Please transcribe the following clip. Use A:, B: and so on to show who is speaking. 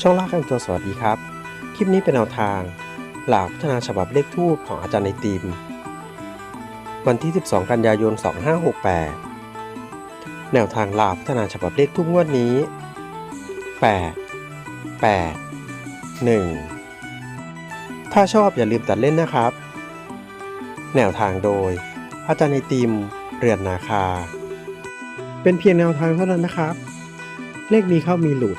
A: ช่องล่ากันตัวสวัสดีครับ คลิปนี้เป็นแนวทาง หลักพัฒนาฉบับเลขทูปของอาจารย์ในตีม วันที่ 12 กันยายน 2568 แนวทางหลักพัฒนาฉบับเลขทูปงวดนี้ 8 8 1 ถ้าชอบอย่าลืมตัดเล่นนะครับ แนวทางโดย อาจารย์ในตีมเรือนนาคา เป็นเพียงแนวทางเท่านั้นนะครับ เลขมีเข้ามีหลุด